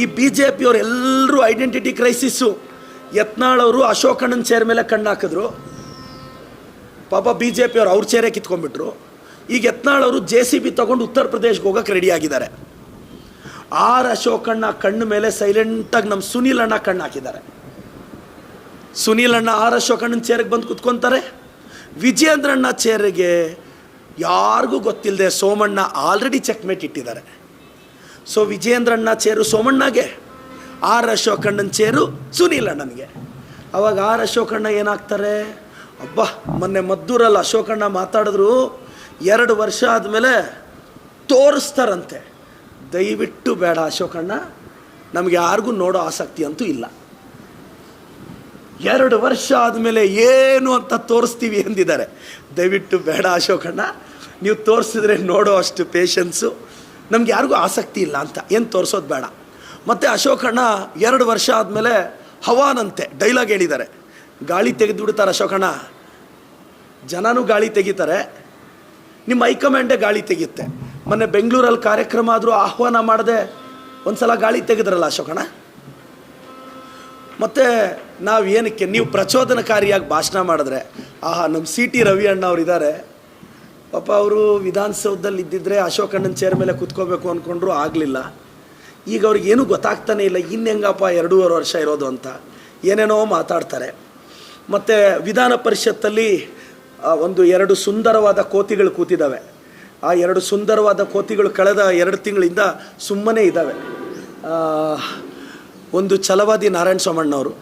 ಈ B J ಪಿಯವ್ರು ಎಲ್ಲರೂ ಐಡೆಂಟಿಟಿ ಕ್ರೈಸಿಸ್ಸು ಯತ್ನಾಳವರು ಅಶೋಕಣ್ಣನ ಚೇರ್ ಮೇಲೆ ಕಣ್ಣು ಹಾಕಿದ್ರು. ಪಾಪ ಬಿ ಜೆ ಪಿಯವ್ರು ಅವ್ರ ಚೇರೇ ಕಿತ್ಕೊಂಡ್ಬಿಟ್ರು. ಈಗ ಯತ್ನಾಳವರು ಜೆ ಸಿ ಬಿ ತೊಗೊಂಡು ಉತ್ತರ ಪ್ರದೇಶಕ್ಕೆ ಹೋಗೋಕೆ ರೆಡಿ ಆಗಿದ್ದಾರೆ. ಆರ್ ಅಶೋಕಣ್ಣ ಕಣ್ಣು ಮೇಲೆ ಸೈಲೆಂಟಾಗಿ ನಮ್ಮ ಸುನೀಲ್ ಅಣ್ಣ ಕಣ್ಣು ಹಾಕಿದ್ದಾರೆ. ಸುನೀಲ್ ಅಣ್ಣ ಆರ್ ಅಶೋಕಣ್ಣನ ಚೇರಿಗೆ ಬಂದು ಕುತ್ಕೊತಾರೆ. ವಿಜಯೇಂದ್ರಣ್ಣ ಚೇರಿಗೆ ಯಾರಿಗೂ ಗೊತ್ತಿಲ್ಲದೆ ಸೋಮಣ್ಣ ಆಲ್ರೆಡಿ ಚೆಕ್ಮೇಟ್ ಇಟ್ಟಿದ್ದಾರೆ. ಸೊ ವಿಜಯೇಂದ್ರಣ್ಣ ಚೇರು ಸೋಮಣ್ಣಗೆ, ಆರ್ ಅಶೋಕಣ್ಣನ ಚೇರು ಸುನೀಲ್ ಅಣ್ಣನಿಗೆ ಅವಾಗ ಆರ್ ಅಶೋಕಣ್ಣ ಏನಾಗ್ತಾರೆ? ಅಬ್ಬ, ಮೊನ್ನೆ ಮದ್ದೂರಲ್ಲಿ ಅಶೋಕಣ್ಣ ಮಾತಾಡಿದ್ರು, ಎರಡು ವರ್ಷ ಆದಮೇಲೆ ತೋರಿಸ್ತಾರಂತೆ. ದಯವಿಟ್ಟು ಬೇಡ ಅಶೋಕಣ್ಣ, ನಮಗೆ ಯಾರಿಗೂ ನೋಡೋ ಆಸಕ್ತಿ ಅಂತೂ ಇಲ್ಲ. ಎರಡು ವರ್ಷ ಆದಮೇಲೆ ಏನು ಅಂತ ತೋರಿಸ್ತೀವಿ ಎಂದಿದ್ದಾರೆ. ದಯವಿಟ್ಟು ಬೇಡ ಅಶೋಕಣ್ಣ, ನೀವು ತೋರಿಸಿದ್ರೆ ನೋಡೋ ಅಷ್ಟು ಪೇಷನ್ಸು ನಮ್ಗೆ ಯಾರಿಗೂ ಆಸಕ್ತಿ ಇಲ್ಲ ಅಂತ. ಏನು ತೋರಿಸೋದು ಬೇಡ. ಮತ್ತು ಅಶೋಕಣ್ಣ ಎರಡು ವರ್ಷ ಆದಮೇಲೆ ಹವಾನಂತೆ, ಡೈಲಾಗ್ ಹೇಳಿದ್ದಾರೆ. ಗಾಳಿ ತೆಗೆದು ಬಿಡ್ತಾರೆ ಅಶೋಕಣ್ಣ ಜನನೂ ಗಾಳಿ ತೆಗಿತಾರೆ. ನಿಮ್ಮ ಹೈಕಮಾಂಡೇ ಗಾಳಿ ತೆಗೆಯುತ್ತೆ. ಮೊನ್ನೆ ಬೆಂಗಳೂರಲ್ಲಿ ಕಾರ್ಯಕ್ರಮ ಆದರೂ ಆಹ್ವಾನ ಮಾಡದೆ ಒಂದು ಸಲ ಗಾಳಿ ತೆಗೆದ್ರಲ್ಲ ಅಶೋಕಣ್ಣ ಮತ್ತು ನಾವು ಏನಕ್ಕೆ, ನೀವು ಪ್ರಚೋದನಕಾರಿಯಾಗಿ ಭಾಷಣ ಮಾಡಿದ್ರೆ, ಆಹಾ ನಮ್ಮ ಸಿ ಟಿ ರವಿ ಅಣ್ಣ ಅವ್ರು ಇದ್ದಾರೆ ಪಾಪ ಅವರು ವಿಧಾನಸೌಧದಲ್ಲಿ ಇದ್ದಿದ್ರೆ ಅಶೋಕಣ್ಣನ ಚೇರ್ ಮೇಲೆ ಕುತ್ಕೋಬೇಕು ಅಂದ್ಕೊಂಡ್ರು ಆಗಲಿಲ್ಲ. ಈಗ ಅವ್ರಿಗೆ ಏನೂ ಗೊತ್ತಾಗ್ತಾನೆ ಇಲ್ಲ ಇನ್ನು ಹೆಂಗಪ್ಪ ಎರಡೂವರೆ ವರ್ಷ ಇರೋದು ಅಂತ. ಏನೇನೋ ಮಾತಾಡ್ತಾರೆ. ಮತ್ತು ವಿಧಾನ ಪರಿಷತ್ತಲ್ಲಿ ಒಂದು ಎರಡು ಸುಂದರವಾದ ಕೋತಿಗಳು ಕೂತಿದ್ದಾವೆ. ಆ ಎರಡು ಸುಂದರವಾದ ಕೋತಿಗಳು ಕಳೆದ ಎರಡು ತಿಂಗಳಿಂದ ಸುಮ್ಮನೆ ಇದ್ದಾವೆ. ಒಂದು ಛಲವಾದಿ ನಾರಾಯಣ ಸೋಮಣ್ಣವರು